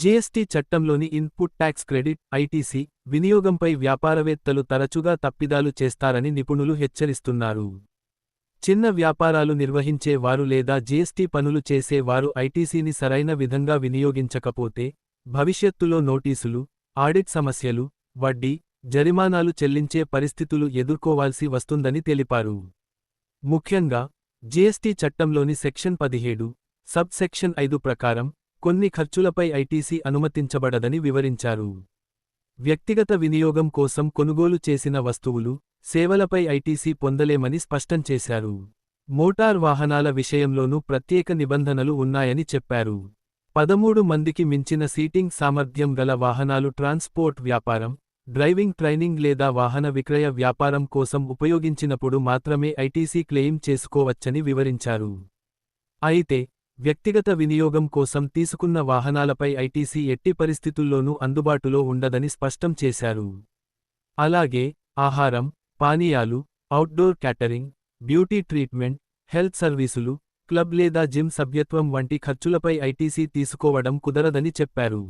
GST చట్టంలోని input tax credit ITC వినియోగంపై వ్యాపారవేత్తలు తరచుగా తప్పిదాలు చేస్తారని నిపుణులు హెచ్చరిస్తున్నారు. చిన్న వ్యాపారాలు నిర్వహించే వారు లేదా జీఎస్టీ పనులు చేసే వారు ఐటీసీని సరైన విధంగా వినియోగించకపోతే భవిష్యత్తులో నోటీసులు ఆడిట్ సమస్యలు వడ్డీ జరిమానాలు చెల్లించే పరిస్థితులు ఎదుర్కోవాల్సి వస్తుందని తెలిపారు. ముఖ్యంగా జీఎస్టీ చట్టంలోని సెక్షన్ పదిహేడు సబ్ సెక్షన్ ఐదు ప్రకారం కొన్ని ఖర్చులపై ఐటీసీ అనుమతించబడదని వివరించారు. వ్యక్తిగత వినియోగం కోసం కొనుగోలు చేసిన వస్తువులు సేవలపై ఐటీసీ పొందలేమని స్పష్టం చేశారు. మోటార్ వాహనాల విషయంలోనూ ప్రత్యేక నిబంధనలు ఉన్నాయని చెప్పారు. పదమూడు మందికి మించిన సీటింగ్ సామర్థ్యం గల వాహనాలు ట్రాన్స్పోర్ట్ వ్యాపారం డ్రైవింగ్ ట్రైనింగ్ లేదా వాహన విక్రయ వ్యాపారం కోసం ఉపయోగించినప్పుడు మాత్రమే ఐటీసీ క్లెయిమ్ చేసుకోవచ్చని వివరించారు. అయితే వ్యక్తిగత వినియోగం కోసం తీసుకున్న వాహనాలపై ఐటీసీ ఎట్టి పరిస్థితుల్లోనూ అందుబాటులో ఉండదని స్పష్టం చేశారు. అలాగే ఆహారం పానీయాలు outdoor catering beauty treatment health సర్వీసులు క్లబ్ లేదా జిమ్ సభ్యత్వం వంటి ఖర్చులపై ఐటీసీ తీసుకోవడం కుదరదని చెప్పారు.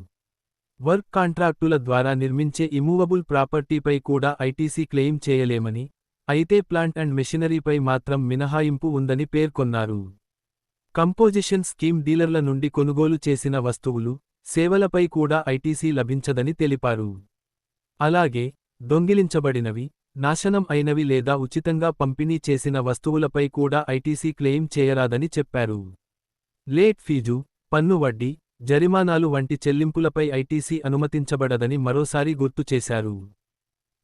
వర్క్ కాంట్రాక్టుల ద్వారా నిర్మించే ఇమూవబుల్ ప్రాపర్టీపై కూడా ఐటీసీ క్లెయిమ్ చేయలేమని అయితే ప్లాంట్ అండ్ మెషినరీపై మాత్రం మినహాయింపు ఉందని పేర్కొన్నారు. కంపోజిషన్ స్కీమ్ డీలర్ల నుండి కొనుగోలు చేసిన వస్తువులు సేవలపై కూడా ఐటీసీ లభించదని తెలిపారు. అలాగే దొంగిలించబడినవి నాశనం అయినవి లేదా ఉచితంగా పంపిణీ చేసిన వస్తువులపై కూడా ఐటీసీ క్లెయిమ్ చేయరాదని చెప్పారు. లేట్ ఫీజు పన్ను వడ్డీ జరిమానాలు వంటి చెల్లింపులపై ఐటీసీ అనుమతించబడదని మరోసారి గుర్తు చేశారు.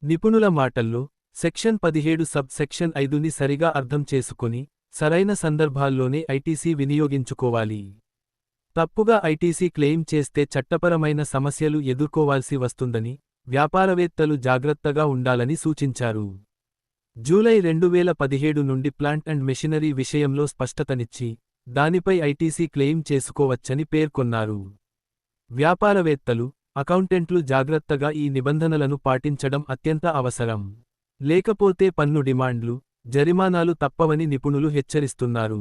నిపుణుల మాటల్లో సెక్షన్ పదిహేడు సబ్ సెక్షన్ ఐదుని సరిగా అర్థం చేసుకుని సరైన సందర్భాల్లోనే ఐటీసీ వినియోగించుకోవాలి. తప్పుగా ఐటీసీ క్లెయిమ్ చేస్తే చట్టపరమైన సమస్యలు ఎదుర్కోవాల్సి వస్తుందని వ్యాపారవేత్తలు జాగ్రత్తగా ఉండాలని సూచించారు. జూలై రెండు వేల పదిహేడు నుండి ప్లాంట్ అండ్ మెషినరీ విషయంలో స్పష్టతనిచ్చి దానిపై ఐటీసీ క్లెయిమ్ చేసుకోవచ్చని పేర్కొన్నారు. వ్యాపారవేత్తలు అకౌంటెంట్లు జాగ్రత్తగా ఈ నిబంధనలను పాటించడం అత్యంత అవసరం. లేకపోతే పన్ను డిమాండ్లు జరిమానాలు తప్పవని నిపుణులు హెచ్చరిస్తున్నారు.